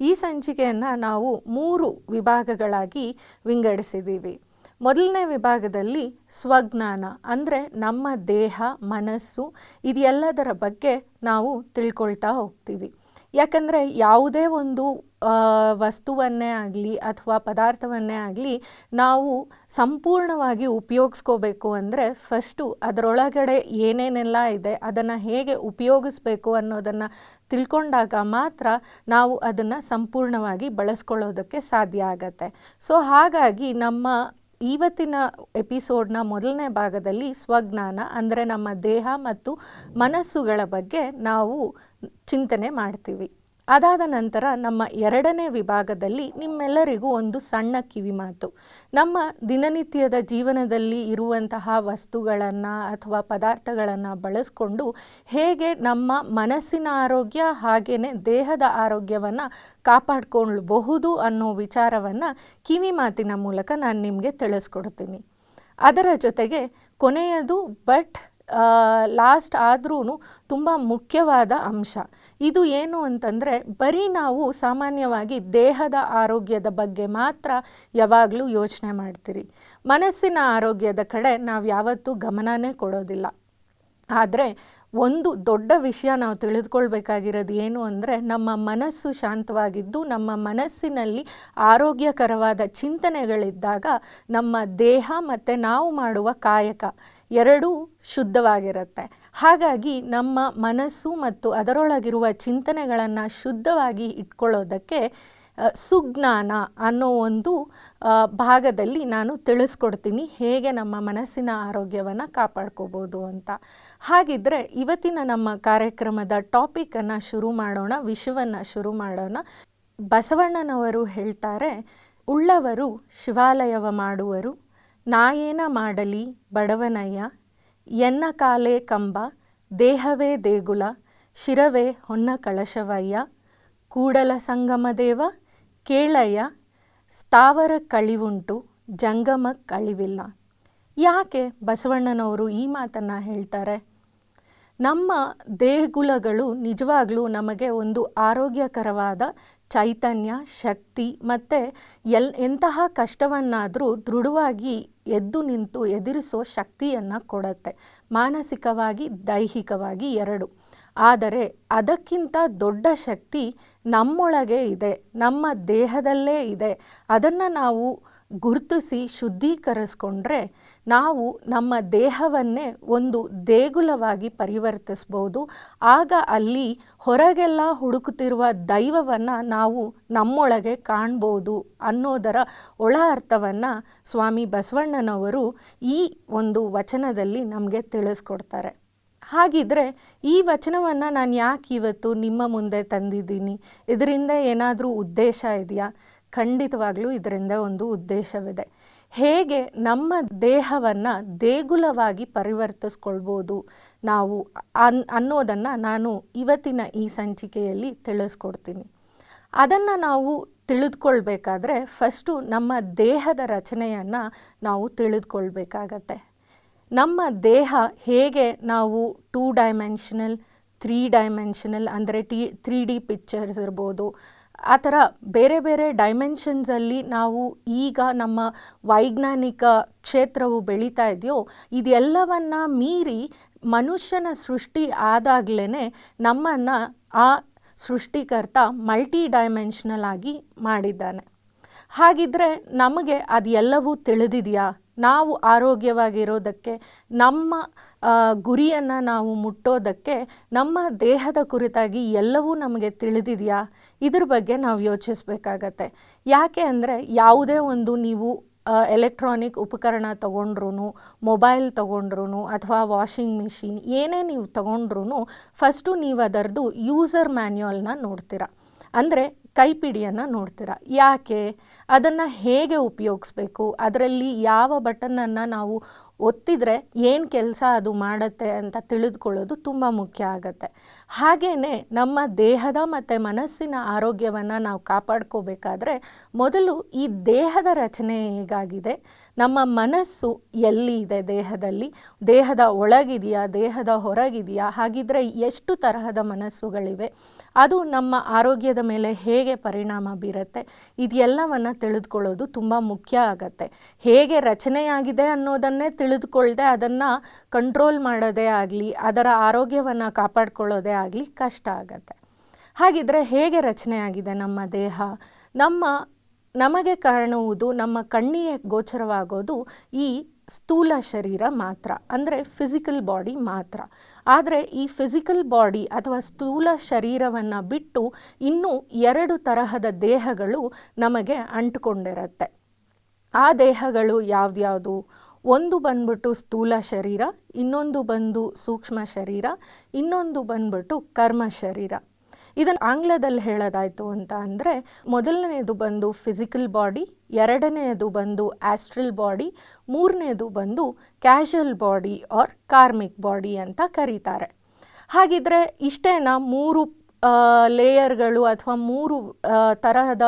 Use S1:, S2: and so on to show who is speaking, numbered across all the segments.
S1: ಈ ಸಂಚಿಕೆಯನ್ನು ನಾವು ಮೂರು ವಿಭಾಗಗಳಾಗಿ ವಿಂಗಡಿಸಿದ್ದೀವಿ. ಮೊದಲನೇ ವಿಭಾಗದಲ್ಲಿ ಸ್ವಜ್ಞಾನ, ಅಂದರೆ ನಮ್ಮ ದೇಹ, ಮನಸ್ಸು ಇದೆಲ್ಲದರ ಬಗ್ಗೆ ನಾವು ತಿಳ್ಕೊಳ್ತಾ ಹೋಗ್ತೀವಿ. ಯಾಕಂದರೆ ಯಾವುದೇ ಒಂದು ವಸ್ತುವನ್ನೇ ಆಗಲಿ ಅಥವಾ ಪದಾರ್ಥವನ್ನೇ ಆಗಲಿ ನಾವು ಸಂಪೂರ್ಣವಾಗಿ ಉಪಯೋಗಿಸ್ಕೋಬೇಕು ಅಂದರೆ ಫಸ್ಟು ಅದರೊಳಗಡೆ ಏನೇನೆಲ್ಲ ಇದೆ, ಅದನ್ನು ಹೇಗೆ ಉಪಯೋಗಿಸ್ಬೇಕು ಅನ್ನೋದನ್ನು ತಿಳ್ಕೊಂಡಾಗ ಮಾತ್ರ ನಾವು ಅದನ್ನು ಸಂಪೂರ್ಣವಾಗಿ ಬಳಸ್ಕೊಳ್ಳೋದಕ್ಕೆ ಸಾಧ್ಯ ಆಗತ್ತೆ. ಸೊ ಹಾಗಾಗಿ ನಮ್ಮ ಇವತ್ತಿನ ಎಪಿಸೋಡ್ನ ಮೊದಲನೇ ಭಾಗದಲ್ಲಿ ಸ್ವಜ್ಞಾನ ಅಂದರೆ ನಮ್ಮ ದೇಹ ಮತ್ತು ಮನಸ್ಸುಗಳ ಬಗ್ಗೆ ನಾವು ಚಿಂತನೆ ಮಾಡ್ತೀವಿ. ಅದಾದ ನಂತರ ನಮ್ಮ ಎರಡನೇ ವಿಭಾಗದಲ್ಲಿ ನಿಮ್ಮೆಲ್ಲರಿಗೂ ಒಂದು ಸಣ್ಣ ಕಿವಿಮಾತು ನಮ್ಮ ದಿನನಿತ್ಯದ ಜೀವನದಲ್ಲಿ ಇರುವಂತಹ ವಸ್ತುಗಳನ್ನು ಅಥವಾ ಪದಾರ್ಥಗಳನ್ನು ಬಳಸ್ಕೊಂಡು ಹೇಗೆ ನಮ್ಮ ಮನಸ್ಸಿನ ಆರೋಗ್ಯ ಹಾಗೆಯೇ ದೇಹದ ಆರೋಗ್ಯವನ್ನು ಕಾಪಾಡಿಕೊಳ್ಳಬಹುದು ಅನ್ನೋ ವಿಚಾರವನ್ನು ಕಿವಿ ಮಾತಿನ ಮೂಲಕ ನಾನು ನಿಮಗೆ ತಿಳಿಸ್ಕೊಡ್ತೀನಿ. ಅದರ ಜೊತೆಗೆ ಕೊನೆಯದು ಬಟ್ ಲಾಸ್ಟ್ ಆದ್ರೂ ತುಂಬ ಮುಖ್ಯವಾದ ಅಂಶ. ಇದು ಏನು ಅಂತಂದರೆ, ಬರೀ ನಾವು ಸಾಮಾನ್ಯವಾಗಿ ದೇಹದ ಆರೋಗ್ಯದ ಬಗ್ಗೆ ಮಾತ್ರ ಯಾವಾಗಲೂ ಯೋಚನೆ ಮಾಡ್ತೀರಿ. ಮನಸ್ಸಿನ ಆರೋಗ್ಯದ ಕಡೆ ನಾವು ಯಾವತ್ತೂ ಗಮನನೇ ಕೊಡೋದಿಲ್ಲ. ಆದರೆ ಒಂದು ದೊಡ್ಡ ವಿಷಯ ನಾವು ತಿಳಿದುಕೊಳ್ಬೇಕಾಗಿರೋದು ಏನು ಅಂದರೆ ನಮ್ಮ ಮನಸ್ಸು ಶಾಂತವಾಗಿದ್ದು, ನಮ್ಮ ಮನಸ್ಸಿನಲ್ಲಿ ಆರೋಗ್ಯಕರವಾದ ಚಿಂತನೆಗಳಿದ್ದಾಗ ನಮ್ಮ ದೇಹ ಮತ್ತು ನಾವು ಮಾಡುವ ಕಾಯಕ ಎರಡೂ ಶುದ್ಧವಾಗಿರುತ್ತೆ. ಹಾಗಾಗಿ ನಮ್ಮ ಮನಸ್ಸು ಮತ್ತು ಅದರೊಳಗಿರುವ ಚಿಂತನೆಗಳನ್ನು ಶುದ್ಧವಾಗಿ ಇಟ್ಕೊಳ್ಳೋದಕ್ಕೆ ಸುಜ್ಞಾನ ಅನ್ನೋ ಒಂದು ಭಾಗದಲ್ಲಿ ನಾನು ತಿಳಿಸ್ಕೊಡ್ತೀನಿ. ಹೇಗೆ ನಮ್ಮ ಮನಸ್ಸಿನ ಆರೋಗ್ಯವನ್ನು ಕಾಪಾಡ್ಕೋಬೋದು ಅಂತ. ಹಾಗಿದ್ದರೆ ಇವತ್ತಿನ ನಮ್ಮ ಕಾರ್ಯಕ್ರಮದ ಟಾಪಿಕನ್ನು ಶುರು ಮಾಡೋಣ ವಿಷಯವನ್ನು ಶುರು ಮಾಡೋಣ. ಬಸವಣ್ಣನವರು ಹೇಳ್ತಾರೆ, ಉಳ್ಳವರು ಶಿವಾಲಯವ ಮಾಡುವರು, ನಾಯೇನ ಮಾಡಲಿ ಬಡವನಯ್ಯ, ಎನ್ನ ಕಾಲೇ ಕಂಬ, ದೇಹವೇ ದೇಗುಲ, ಶಿರವೇ ಹೊನ್ನ ಕಳಶವಯ್ಯ, ಕೂಡಲ ಸಂಗಮದೇವ ಕೇಳಯ್ಯ, ಸ್ಥಾವರ ಕಳಿವುಂಟು, ಜಂಗಮ ಕಳಿವಿಲ್ಲ. ಯಾಕೆ ಬಸವಣ್ಣನವರು ಈ ಮಾತನ್ನು ಹೇಳ್ತಾರೆ? ನಮ್ಮ ದೇಹಗುಲಗಳು ನಿಜವಾಗಲೂ ನಮಗೆ ಒಂದು ಆರೋಗ್ಯಕರವಾದ ಚೈತನ್ಯ, ಶಕ್ತಿ ಮತ್ತು ಎಲ್ ಎಂತಹ ಕಷ್ಟವನ್ನಾದರೂ ದೃಢವಾಗಿ ಎದ್ದು ನಿಂತು ಎದುರಿಸೋ ಶಕ್ತಿಯನ್ನು ಕೊಡುತ್ತೆ. ಮಾನಸಿಕವಾಗಿ, ದೈಹಿಕವಾಗಿ ಎರಡು. ಆದರೆ ಅದಕ್ಕಿಂತ ದೊಡ್ಡ ಶಕ್ತಿ ನಮ್ಮೊಳಗೆ ಇದೆ, ನಮ್ಮ ದೇಹದಲ್ಲೇ ಇದೆ. ಅದನ್ನು ನಾವು ಗುರುತಿಸಿ ಶುದ್ಧೀಕರಿಸ್ಕೊಂಡ್ರೆ ನಾವು ನಮ್ಮ ದೇಹವನ್ನೇ ಒಂದು ದೇಗುಲವಾಗಿ ಪರಿವರ್ತಿಸ್ಬೋದು. ಆಗ ಅಲ್ಲಿ ಹೊರಗೆಲ್ಲ ಹುಡುಕುತ್ತಿರುವ ದೈವವನ್ನು ನಾವು ನಮ್ಮೊಳಗೆ ಕಾಣ್ಬೋದು ಅನ್ನೋದರ ಒಳ ಅರ್ಥವನ್ನು ಸ್ವಾಮಿ ಬಸವಣ್ಣನವರು ಈ ಒಂದು ವಚನದಲ್ಲಿ ನಮಗೆ ತಿಳಿಸ್ಕೊಡ್ತಾರೆ. ಹಾಗಿದ್ರೆ ಈ ವಚನವನ್ನು ನಾನು ಯಾಕೆ ಇವತ್ತು ನಿಮ್ಮ ಮುಂದೆ ತಂದಿದ್ದೀನಿ? ಇದರಿಂದ ಏನಾದರೂ ಉದ್ದೇಶ ಇದೆಯಾ? ಖಂಡಿತವಾಗ್ಲೂ ಇದರಿಂದ ಒಂದು ಉದ್ದೇಶವಿದೆ. ಹೇಗೆ ನಮ್ಮ ದೇಹವನ್ನು ದೇಗುಲವಾಗಿ ಪರಿವರ್ತಿಸ್ಕೊಳ್ಬೋದು ನಾವು ಅನ್, ಅನ್ನೋದನ್ನು ನಾನು ಇವತ್ತಿನ ಈ ಸಂಚಿಕೆಯಲ್ಲಿ ತಿಳಿಸ್ಕೊಡ್ತೀನಿ. ಅದನ್ನು ನಾವು ತಿಳಿದುಕೊಳ್ಬೇಕಾದ್ರೆ ಫಸ್ಟು ನಮ್ಮ ದೇಹದ ರಚನೆಯನ್ನು ನಾವು ತಿಳಿದುಕೊಳ್ಬೇಕಾಗತ್ತೆ. ನಮ್ಮ ದೇಹ ಹೇಗೆ ನಾವು ಟೂ ಡೈಮೆನ್ಷನಲ್ ತ್ರೀ ಡೈಮೆನ್ಷನಲ್ ಅಂದರೆ ಟಿ ತ್ರೀ ಡಿ ಪಿಕ್ಚರ್ಸ್ ಇರ್ಬೋದು, ಆ ಥರ ಬೇರೆ ಬೇರೆ ಡೈಮೆನ್ಷನ್ಸಲ್ಲಿ ನಾವು ಈಗ ನಮ್ಮ ವೈಜ್ಞಾನಿಕ ಕ್ಷೇತ್ರವು ಬೆಳೀತಾ ಇದೆಯೋ, ಇದೆಲ್ಲವನ್ನು ಮೀರಿ ಮನುಷ್ಯನ ಸೃಷ್ಟಿ ಆದಾಗಲೇ ನಮ್ಮನ್ನು ಆ ಸೃಷ್ಟಿಕರ್ತ ಮಲ್ಟಿ ಡೈಮೆನ್ಷನಲ್ ಆಗಿ ಮಾಡಿದ್ದಾನೆ. ಹಾಗಿದ್ರೆ ನಮಗೆ ಅದೆಲ್ಲವೂ ತಿಳಿದಿದೆಯಾ? ನಾವು ಆರೋಗ್ಯವಾಗಿರೋದಕ್ಕೆ, ನಮ್ಮ ಗುರಿಯನ್ನು ನಾವು ಮುಟ್ಟೋದಕ್ಕೆ, ನಮ್ಮ ದೇಹದ ಕುರಿತಾಗಿ ಎಲ್ಲವೂ ನಮಗೆ ತಿಳಿದಿದೆಯಾ? ಇದ್ರ ಬಗ್ಗೆ ನಾವು ಯೋಚಿಸಬೇಕಾಗತ್ತೆ. ಯಾಕೆ ಅಂದರೆ ಯಾವುದೇ ಒಂದು ನೀವು ಎಲೆಕ್ಟ್ರಾನಿಕ್ ಉಪಕರಣ ತೊಗೊಂಡ್ರೂ ಮೊಬೈಲ್ ತೊಗೊಂಡ್ರೂ ಅಥವಾ ವಾಷಿಂಗ್ ಮಿಷಿನ್ ಏನೇ ನೀವು ತೊಗೊಂಡ್ರೂ ಫಸ್ಟು ನೀವು ಅದರದ್ದು ಯೂಸರ್ ಮ್ಯಾನ್ಯುವಲ್ನ ನೋಡ್ತೀರಾ. ಅಂದರೆ ಕೈಪಿಡಿಯನ್ನು ನೋಡ್ತೀರಾ. ಯಾಕೆ? ಅದನ್ನು ಹೇಗೆ ಉಪಯೋಗಿಸ್ಬೇಕು? ಅದರಲ್ಲಿ ಯಾವ ಬಟನನ್ನು ನಾವು ಒತ್ತಿದರೆ ಏನು ಕೆಲಸ ಅದು ಮಾಡುತ್ತೆ ಅಂತ ತಿಳಿದುಕೊಳ್ಳೋದು ತುಂಬ ಮುಖ್ಯ ಆಗುತ್ತೆ. ಹಾಗೆಯೇ ನಮ್ಮ ದೇಹದ ಮತ್ತು ಮನಸ್ಸಿನ ಆರೋಗ್ಯವನ್ನು ನಾವು ಕಾಪಾಡ್ಕೋಬೇಕಾದ್ರೆ ಮೊದಲು ಈ ದೇಹದ ರಚನೆ ಹೇಗಾಗಿದೆ ನಮ್ಮ ಮನಸ್ಸು ಎಲ್ಲಿ ಇದೆ ದೇಹದಲ್ಲಿ? ದೇಹದ ಒಳಗಿದೆಯಾ? ದೇಹದ ಹೊರಗಿದೆಯಾ? ಹಾಗಿದ್ರೆ ಎಷ್ಟು ತರಹದ ಮನಸ್ಸುಗಳಿವೆ? ಅದು ನಮ್ಮ ಆರೋಗ್ಯದ ಮೇಲೆ ಹೇಗೆ ಪರಿಣಾಮ ಬೀರುತ್ತೆ ಇದೆಲ್ಲವನ್ನು ತಿಳಿದುಕೊಳ್ಳೋದು ತುಂಬ ಮುಖ್ಯ ಆಗತ್ತೆ. ಹೇಗೆ ರಚನೆಯಾಗಿದೆ ಅನ್ನೋದನ್ನೇ ತಿಳಿದುಕೊಳ್ಳದೆ ಅದನ್ನು ಕಂಟ್ರೋಲ್ ಮಾಡೋದೇ ಆಗಲಿ, ಅದರ ಆರೋಗ್ಯವನ್ನು ಕಾಪಾಡ್ಕೊಳ್ಳೋದೇ ಆಗಲಿ ಕಷ್ಟ ಆಗತ್ತೆ. ಹಾಗಿದ್ರೆ ಹೇಗೆ ರಚನೆಯಾಗಿದೆ ನಮ್ಮ ದೇಹ? ನಮ್ಮ, ನಮಗೆ ಕಾಣುವುದು ನಮ್ಮ ಕಣ್ಣಿಗೆ ಗೋಚರವಾಗೋದು ಈ ಸ್ಥೂಲ ಶರೀರ ಮಾತ್ರ, ಅಂದರೆ ಫಿಸಿಕಲ್ ಬಾಡಿ ಮಾತ್ರ. ಆದರೆ ಈ ಫಿಸಿಕಲ್ ಬಾಡಿ ಅಥವಾ ಸ್ಥೂಲ ಶರೀರವನ್ನು ಬಿಟ್ಟು ಇನ್ನೂ ಎರಡು ತರಹದ ದೇಹಗಳು ನಮಗೆ ಅಂಟುಕೊಂಡಿರುತ್ತೆ. ಆ ದೇಹಗಳು ಯಾವ್ದ್ಯಾವುದು? ಒಂದು ಬಂದ್ಬಿಟ್ಟು ಸ್ಥೂಲ ಶರೀರ, ಇನ್ನೊಂದು ಬಂದು ಸೂಕ್ಷ್ಮ ಶರೀರ, ಇನ್ನೊಂದು ಬಂದ್ಬಿಟ್ಟು ಕರ್ಮ ಶರೀರ. ಇದನ್ನು ಆಂಗ್ಲದಲ್ಲಿ ಹೇಳೋದಾಯಿತು ಅಂತ ಅಂದರೆ ಮೊದಲನೆಯದು ಬಂದು ಫಿಸಿಕಲ್ ಬಾಡಿ ಎರಡನೆಯದು ಬಂದು ಆಸ್ಟ್ರಲ್ ಬಾಡಿ ಮೂರನೇದು ಬಂದು casual body or karmic body ಅಂತ ಕರೀತಾರೆ. ಹಾಗಿದ್ರೆ ಇಷ್ಟೇನಾ ಮೂರು ಲೇಯರ್ಗಳು ಅಥವಾ ಮೂರು ತರಹದ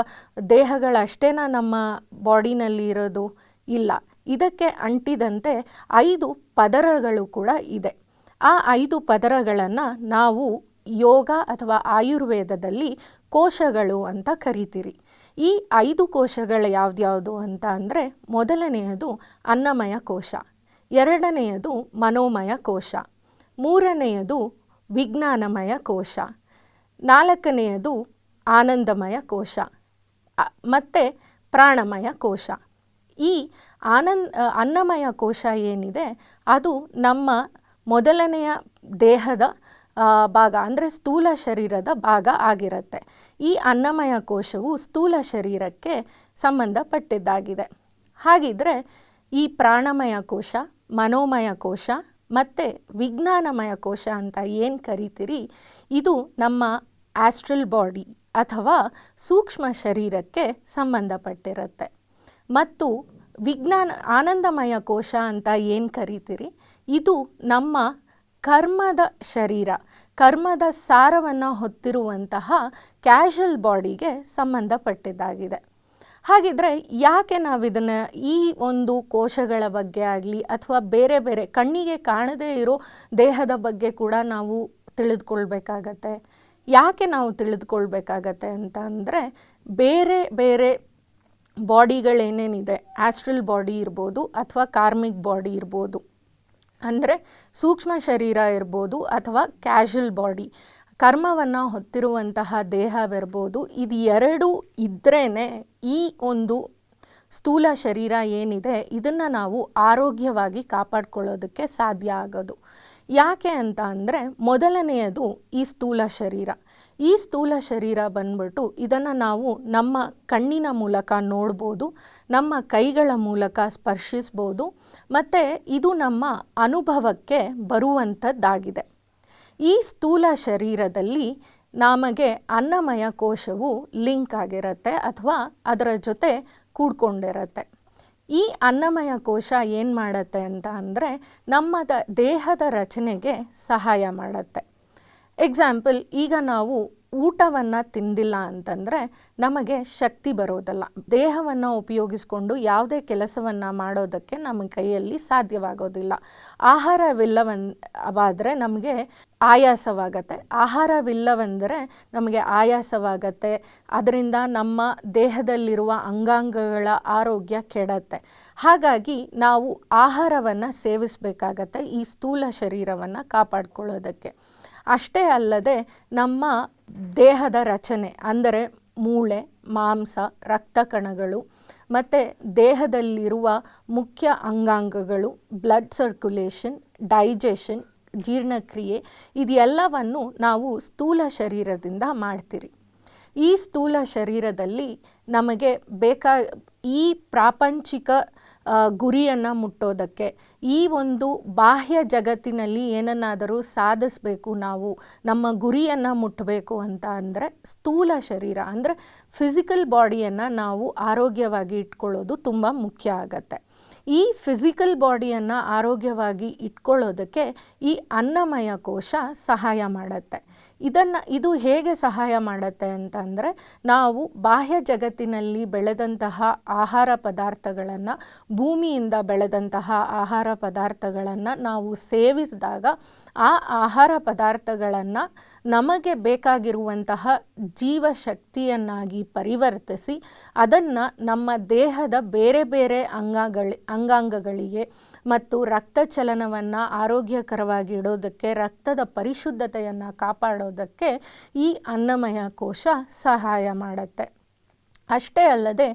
S1: ದೇಹಗಳಷ್ಟೇನಾ ನಮ್ಮ ಬಾಡಿನಲ್ಲಿ ಇರೋದು? ಇಲ್ಲ. ಇದಕ್ಕೆ ಅಂಟಿದಂತೆ ಐದು ಪದರಗಳು ಕೂಡ ಇದೆ. ಆ ಐದು ಪದರಗಳನ್ನು ನಾವು ಯೋಗ ಅಥವಾ ಆಯುರ್ವೇದದಲ್ಲಿ ಕೋಶಗಳು ಅಂತ ಕರಿತೀರಿ. ಈ ಐದು ಕೋಶಗಳು ಯಾವ್ದ್ಯಾವುದು ಅಂತ ಅಂದರೆ ಮೊದಲನೆಯದು ಅನ್ನಮಯ ಕೋಶ, ಎರಡನೆಯದು ಮನೋಮಯ ಕೋಶ, ಮೂರನೆಯದು ವಿಜ್ಞಾನಮಯ ಕೋಶ, ನಾಲ್ಕನೆಯದು ಆನಂದಮಯ ಕೋಶ ಮತ್ತು ಪ್ರಾಣಮಯ ಕೋಶ. ಈ ಆನಂದ್ ಅನ್ನಮಯ ಕೋಶ ಏನಿದೆ ಅದು ನಮ್ಮ ಮೊದಲನೆಯ ದೇಹದ ಭಾಗ ಅಂದರೆ ಸ್ಥೂಲ ಶರೀರದ ಭಾಗ ಆಗಿರುತ್ತೆ. ಈ ಅನ್ನಮಯ ಕೋಶವು ಸ್ಥೂಲ ಶರೀರಕ್ಕೆ ಸಂಬಂಧಪಟ್ಟಿದ್ದಾಗಿದೆ. ಹಾಗಿದ್ರೆ ಈ ಪ್ರಾಣಮಯ ಕೋಶ, ಮನೋಮಯ ಕೋಶ ಮತ್ತು ವಿಜ್ಞಾನಮಯ ಕೋಶ ಅಂತ ಏನು ಕರಿತೀರಿ? ಇದು ನಮ್ಮ ಆಸ್ಟ್ರಲ್ ಬಾಡಿ ಅಥವಾ ಸೂಕ್ಷ್ಮ ಶರೀರಕ್ಕೆ ಸಂಬಂಧಪಟ್ಟಿರುತ್ತೆ. ಮತ್ತು ವಿಜ್ಞಾನ ಆನಂದಮಯ ಕೋಶ ಅಂತ ಏನು ಕರಿತೀರಿ? ಇದು ನಮ್ಮ ಕರ್ಮದ ಶರೀರ, ಕರ್ಮದ ಸಾರವನ್ನು ಹೊತ್ತಿರುವಂತಹ ಕ್ಯಾಶುವಲ್ ಬಾಡಿಗೆ ಸಂಬಂಧಪಟ್ಟಿದ್ದಾಗಿದೆ. ಹಾಗಿದ್ರೆ ಯಾಕೆ ನಾವು ಇದನ್ನು ಈ ಒಂದು ಕೋಶಗಳ ಬಗ್ಗೆ ಆಗಲಿ ಅಥವಾ ಬೇರೆ ಬೇರೆ ಕಣ್ಣಿಗೆ ಕಾಣದೇ ಇರೋ ದೇಹದ ಬಗ್ಗೆ ಕೂಡ ನಾವು ತಿಳಿದುಕೊಳ್ಬೇಕಾಗತ್ತೆ? ಯಾಕೆ ನಾವು ತಿಳಿದುಕೊಳ್ಬೇಕಾಗತ್ತೆ ಅಂತ ಅಂದರೆ ಬೇರೆ ಬೇರೆ ಬಾಡಿಗಳೇನೇನಿದೆ ಆಸ್ಟ್ರಲ್ ಬಾಡಿ ಇರ್ಬೋದು ಅಥವಾ ಕಾರ್ಮಿಕ್ ಬಾಡಿ ಇರ್ಬೋದು. ಅಂದರೆ ಸೂಕ್ಷ್ಮ ಶರೀರ ಇರ್ಬೋದು ಅಥವಾ ಕ್ಯಾಶುಯಲ್ ಬಾಡಿ ಕರ್ಮವನ್ನು ಹೊತ್ತಿರುವಂತಹ ದೇಹವಿರ್ಬೋದು. ಇದು ಎರಡೂ ಇದ್ರೇ ಈ ಒಂದು ಸ್ಥೂಲ ಶರೀರ ಏನಿದೆ, ಇದನ್ನು ನಾವು ಆರೋಗ್ಯವಾಗಿ ಕಾಪಾಡ್ಕೊಳ್ಳೋದಕ್ಕೆ ಸಾಧ್ಯ ಆಗೋದು. ಯಾಕೆ ಅಂತ ಅಂದರೆ ಮೊದಲನೆಯದು ಈ ಸ್ಥೂಲ ಶರೀರ. ಈ ಸ್ಥೂಲ ಶರೀರ ಬಂದ್ಬಿಟ್ಟು ಇದನ್ನು ನಾವು ನಮ್ಮ ಕಣ್ಣಿನ ಮೂಲಕ ನೋಡ್ಬೋದು, ನಮ್ಮ ಕೈಗಳ ಮೂಲಕ ಸ್ಪರ್ಶಿಸ್ಬೋದು, ಮತ್ತು ಇದು ನಮ್ಮ ಅನುಭವಕ್ಕೆ ಬರುವಂಥದ್ದಾಗಿದೆ. ಈ ಸ್ಥೂಲ ಶರೀರದಲ್ಲಿ ನಮಗೆ ಅನ್ನಮಯ ಕೋಶವು ಲಿಂಕ್ ಆಗಿರುತ್ತೆ ಅಥವಾ ಅದರ ಜೊತೆ ಕೂಡ್ಕೊಂಡಿರುತ್ತೆ. ಈ ಅನ್ನಮಯ ಕೋಶ ಏನು ಮಾಡುತ್ತೆ ಅಂತ ಅಂದರೆ, ನಮ್ಮದ ದೇಹದ ರಚನೆಗೆ ಸಹಾಯ ಮಾಡುತ್ತೆ. ಎಕ್ಸಾಂಪಲ್ ಈಗ ನಾವು ಊಟವನ್ನು ತಿಂದಿಲ್ಲ ಅಂತಂದರೆ ನಮಗೆ ಶಕ್ತಿ ಬರೋದಲ್ಲ. ದೇಹವನ್ನು ಉಪಯೋಗಿಸ್ಕೊಂಡು ಯಾವುದೇ ಕೆಲಸವನ್ನು ಮಾಡೋದಕ್ಕೆ ನಮ್ಮ ಕೈಯಲ್ಲಿ ಸಾಧ್ಯವಾಗೋದಿಲ್ಲ. ಆಹಾರವಿಲ್ಲವಾದರೆ ನಮಗೆ ಆಯಾಸವಾಗತ್ತೆ. ಆಹಾರವಿಲ್ಲವೆಂದರೆ ನಮಗೆ ಆಯಾಸವಾಗತ್ತೆ. ಅದರಿಂದ ನಮ್ಮ ದೇಹದಲ್ಲಿರುವ ಅಂಗಾಂಗಗಳ ಆರೋಗ್ಯ ಕೆಡತ್ತೆ. ಹಾಗಾಗಿ ನಾವು ಆಹಾರವನ್ನು ಸೇವಿಸಬೇಕಾಗತ್ತೆ ಈ ಸ್ಥೂಲ ಶರೀರವನ್ನು ಕಾಪಾಡ್ಕೊಳ್ಳೋದಕ್ಕೆ. ಅಷ್ಟೇ ಅಲ್ಲದೆ ನಮ್ಮ ದೇಹದ ರಚನೆ, ಅಂದರೆ ಮೂಳೆ, ಮಾಂಸ ರಕ್ತ ಕಣಗಳು ಮತ್ತು ದೇಹದಲ್ಲಿರುವ ಮುಖ್ಯ ಅಂಗಾಂಗಗಳು ಬ್ಲಡ್ ಸರ್ಕ್ಯುಲೇಷನ್ ಡೈಜೆಷನ್ ಜೀರ್ಣಕ್ರಿಯೆ ಇದೆಲ್ಲವನ್ನು ನಾವು ಸ್ಥೂಲ ಶರೀರದಿಂದ ಮಾಡ್ತೀರಿ. ಈ ಸ್ಥೂಲ ಶರೀರದಲ್ಲಿ ನಮಗೆ ಬೇಕಾ ಈ ಪ್ರಾಪಂಚಿಕ ಗುರಿಯನ್ನು ಮುಟ್ಟೋದಕ್ಕೆ ಈ ಒಂದು ಬಾಹ್ಯ ಜಗತ್ತಿನಲ್ಲಿ ಏನನ್ನಾದರೂ ಸಾಧಿಸಬೇಕು ನಾವು, ನಮ್ಮ ಗುರಿಯನ್ನು ಮುಟ್ಟಬೇಕು ಅಂತ ಅಂದರೆ ಸ್ಥೂಲ ಶರೀರ, ಅಂದರೆ ಫಿಸಿಕಲ್ ಬಾಡಿಯನ್ನು ನಾವು ಆರೋಗ್ಯವಾಗಿ ಇಟ್ಕೊಳ್ಳೋದು ತುಂಬ ಮುಖ್ಯ ಆಗತ್ತೆ. ಈ ಫಿಸಿಕಲ್ ಬಾಡಿಯನ್ನು ಆರೋಗ್ಯವಾಗಿ ಇಟ್ಕೊಳ್ಳೋದಕ್ಕೆ ಈ ಅನ್ನಮಯ ಕೋಶ ಸಹಾಯ ಮಾಡುತ್ತೆ. ಇದನ್ನು ಇದು ಹೇಗೆ ಸಹಾಯ ಮಾಡುತ್ತೆ ಅಂತಂದರೆ ನಾವು ಬಾಹ್ಯ ಜಗತ್ತಿನಲ್ಲಿ ಬೆಳೆದಂತಹ ಆಹಾರ ಪದಾರ್ಥಗಳನ್ನು ಭೂಮಿಯಿಂದ ಬೆಳೆದಂತಹ ಆಹಾರ ಪದಾರ್ಥಗಳನ್ನು ನಾವು ಸೇವಿಸಿದಾಗ ಆ ಆಹಾರ ಪದಾರ್ಥಗಳನ್ನು ನಮಗೆ ಬೇಕಾಗಿರುವಂತಹ ಜೀವಶಕ್ತಿಯನ್ನಾಗಿ ಪರಿವರ್ತಿಸಿ ಅದನ್ನು ನಮ್ಮ ದೇಹದ ಬೇರೆ ಬೇರೆ ಅಂಗಗಳ ಅಂಗಾಂಗಗಳಿಗೆ ಮತ್ತು ರಕ್ತ ಚಲನವನ್ನು ಆರೋಗ್ಯಕರವಾಗಿ ಇಡೋದಕ್ಕೆ, ರಕ್ತದ ಪರಿಶುದ್ಧತೆಯನ್ನು ಕಾಪಾಡೋದಕ್ಕೆ ಈ ಅನ್ನಮಯ ಕೋಶ ಸಹಾಯ ಮಾಡುತ್ತೆ. ಅಷ್ಟೇ ಅಲ್ಲದೆ